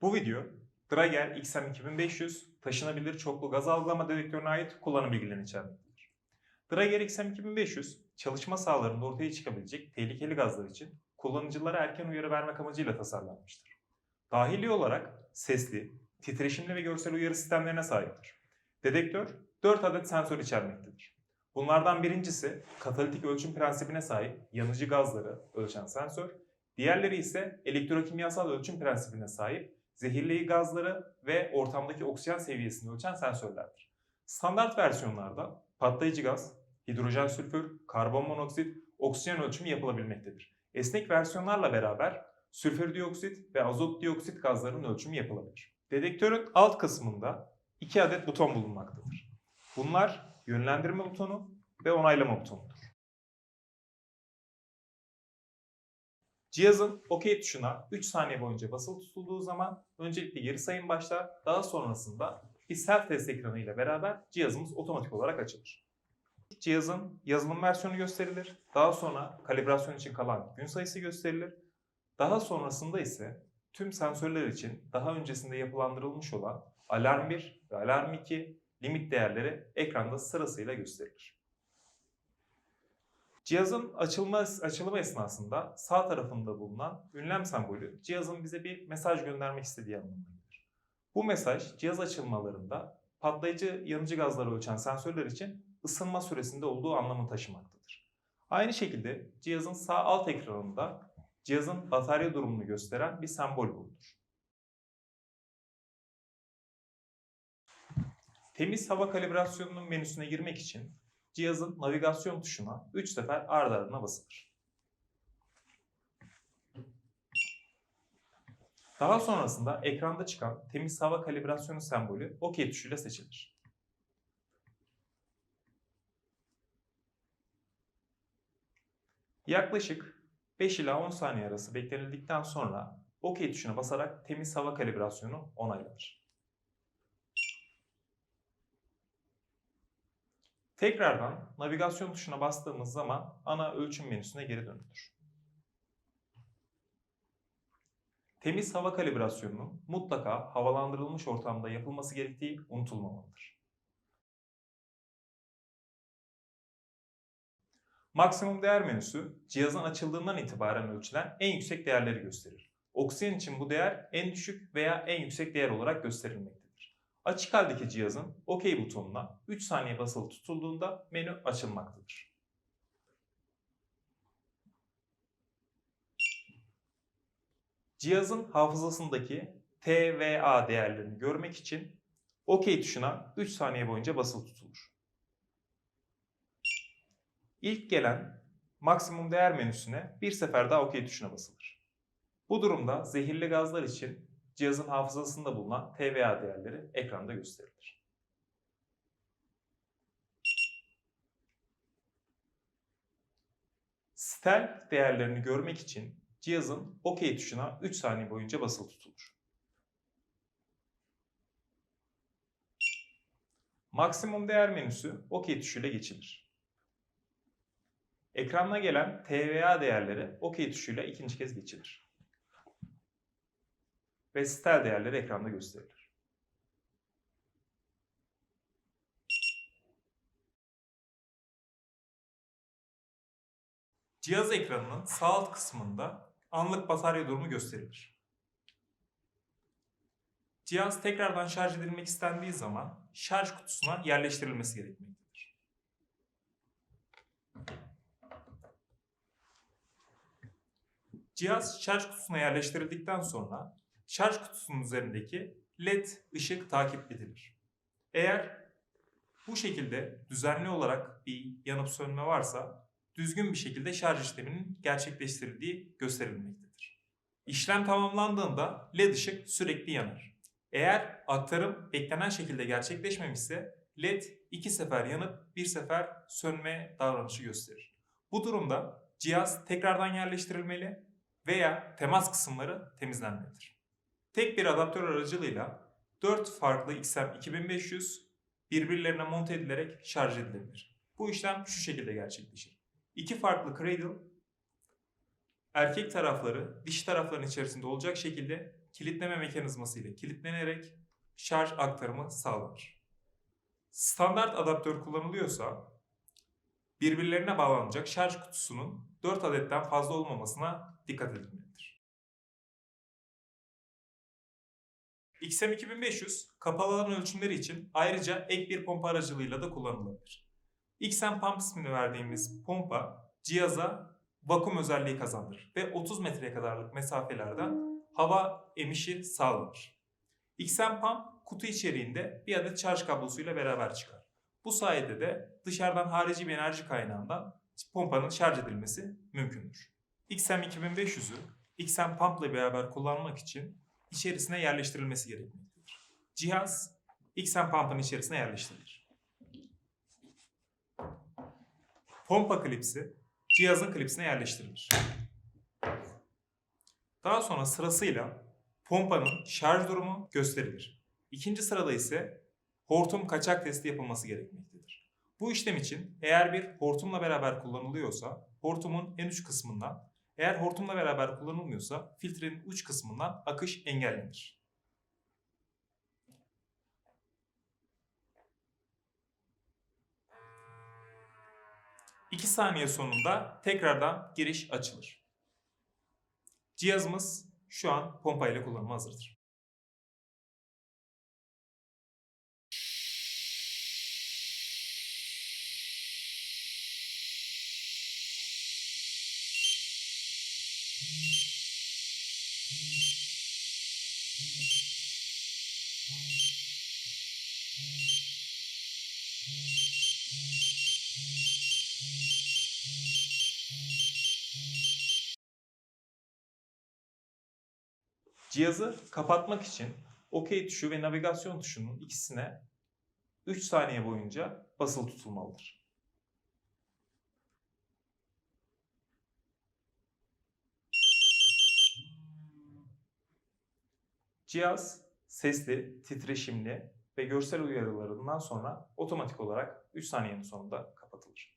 Bu video Drager XM2500 taşınabilir çoklu gaz algılama dedektörüne ait kullanım bilgilerini içermektedir. Drager XM2500 çalışma sahalarında ortaya çıkabilecek tehlikeli gazlar için kullanıcılara erken uyarı vermek amacıyla tasarlanmıştır. Dahili olarak sesli, titreşimli ve görsel uyarı sistemlerine sahiptir. Dedektör 4 adet sensör içermektedir. Bunlardan birincisi katalitik ölçüm prensibine sahip yanıcı gazları ölçen sensör, diğerleri ise elektrokimyasal ölçüm prensibine sahip zehirli gazları ve ortamdaki oksijen seviyesini ölçen sensörlerdir. Standart versiyonlarda patlayıcı gaz, hidrojen sülfür, karbon monoksit, oksijen ölçümü yapılabilmektedir. Esnek versiyonlarla beraber sülfür dioksit ve azot dioksit gazlarının ölçümü yapılabilir. Dedektörün alt kısmında iki adet buton bulunmaktadır. Bunlar yönlendirme butonu ve onaylama butonudur. Cihazın OK tuşuna 3 saniye boyunca basılı tutulduğu zaman öncelikle geri sayım başlar, daha sonrasında bir self test ekranı ile beraber cihazımız otomatik olarak açılır. Cihazın yazılım versiyonu gösterilir, daha sonra kalibrasyon için kalan gün sayısı gösterilir, daha sonrasında ise tüm sensörler için daha öncesinde yapılandırılmış olan alarm 1 ve alarm 2 limit değerleri ekranda sırasıyla gösterilir. Cihazın açılma, açılımı esnasında sağ tarafında bulunan ünlem sembolü cihazın bize bir mesaj göndermek istediği anlamına gelir. Bu mesaj cihaz açılmalarında patlayıcı yanıcı gazları ölçen sensörler için ısınma süresinde olduğu anlamı taşımaktadır. Aynı şekilde cihazın sağ alt ekranında cihazın batarya durumunu gösteren bir sembol bulunur. Temiz hava kalibrasyonunun menüsüne girmek için cihazın navigasyon tuşuna 3 sefer ard ardına basılır. Daha sonrasında ekranda çıkan temiz hava kalibrasyonu sembolü OK tuşuyla seçilir. Yaklaşık 5 ila 10 saniye arası beklenildikten sonra OK tuşuna basarak temiz hava kalibrasyonu onaylanır. Tekrardan navigasyon tuşuna bastığımız zaman ana ölçüm menüsüne geri dönülür. Temiz hava kalibrasyonunun mutlaka havalandırılmış ortamda yapılması gerektiği unutulmamalıdır. Maksimum değer menüsü cihazın açıldığından itibaren ölçülen en yüksek değerleri gösterir. Oksijen için bu değer en düşük veya en yüksek değer olarak gösterilmektedir. Açık haldeki cihazın OK butonuna 3 saniye basılı tutulduğunda menü açılmaktadır. Cihazın hafızasındaki TVA değerlerini görmek için OK tuşuna 3 saniye boyunca basılı tutulur. İlk gelen maksimum değer menüsüne bir sefer daha OK tuşuna basılır. Bu durumda zehirli gazlar için cihazın hafızasında bulunan TVA değerleri ekranda gösterilir. Stel değerlerini görmek için cihazın OK tuşuna 3 saniye boyunca basılı tutulur. Maksimum değer menüsü OK tuşuyla geçilir. Ekrana gelen TVA değerleri OK tuşuyla ikinci kez geçilir. Ve stel değerleri ekranda gösterilir. Cihaz ekranının sağ alt kısmında anlık batarya durumu gösterilir. Cihaz tekrardan şarj edilmek istendiği zaman şarj kutusuna yerleştirilmesi gerekmektedir. Cihaz şarj kutusuna yerleştirildikten sonra şarj kutusunun üzerindeki LED ışık takip edilir. Eğer bu şekilde düzenli olarak bir yanıp sönme varsa düzgün bir şekilde şarj işleminin gerçekleştirildiği gösterilmektedir. İşlem tamamlandığında LED ışık sürekli yanar. Eğer aktarım beklenen şekilde gerçekleşmemişse LED iki sefer yanıp bir sefer sönme davranışı gösterir. Bu durumda cihaz tekrardan yerleştirilmeli veya temas kısımları temizlenmelidir. Tek bir adaptör aracılığıyla 4 farklı XM2500 birbirlerine monte edilerek şarj edilebilir. Bu işlem şu şekilde gerçekleşir. İki farklı cradle erkek tarafları dişi tarafların içerisinde olacak şekilde kilitleme mekanizması ile kilitlenerek şarj aktarımı sağlanır. Standart adaptör kullanılıyorsa birbirlerine bağlanacak şarj kutusunun 4 adetten fazla olmamasına dikkat edilmelidir. XM2500 kapalı alan ölçümleri için ayrıca ek bir pompa aracılığıyla da kullanılabilir. XM Pump ismini verdiğimiz pompa cihaza vakum özelliği kazandırır ve 30 metreye kadarlık mesafelerden hava emişi sağlanır. XM Pump kutu içeriğinde bir adet şarj kablosuyla beraber çıkar. Bu sayede de dışarıdan harici bir enerji kaynağından pompanın şarj edilmesi mümkündür. XM2500'ü XM Pump ile beraber kullanmak için içerisine yerleştirilmesi gerekmektedir. Cihaz XM Pump'ın içerisine yerleştirilir. Pompa klipsi cihazın klipsine yerleştirilir. Daha sonra sırasıyla pompanın şarj durumu gösterilir. İkinci sırada ise hortum kaçak testi yapılması gerekmektedir. Bu işlem için eğer bir hortumla beraber kullanılıyorsa hortumun en uç kısmından, eğer hortumla beraber kullanılmıyorsa filtrenin uç kısmından akış engellenir. İki saniye sonunda tekrardan giriş açılır. Cihazımız şu an pompa ile kullanıma hazırdır. Cihazı kapatmak için OK tuşu ve navigasyon tuşunun ikisine 3 saniye boyunca basılı tutulmalıdır. Cihaz sesli, titreşimli ve görsel uyarılarından sonra otomatik olarak 3 saniyenin sonunda kapanır.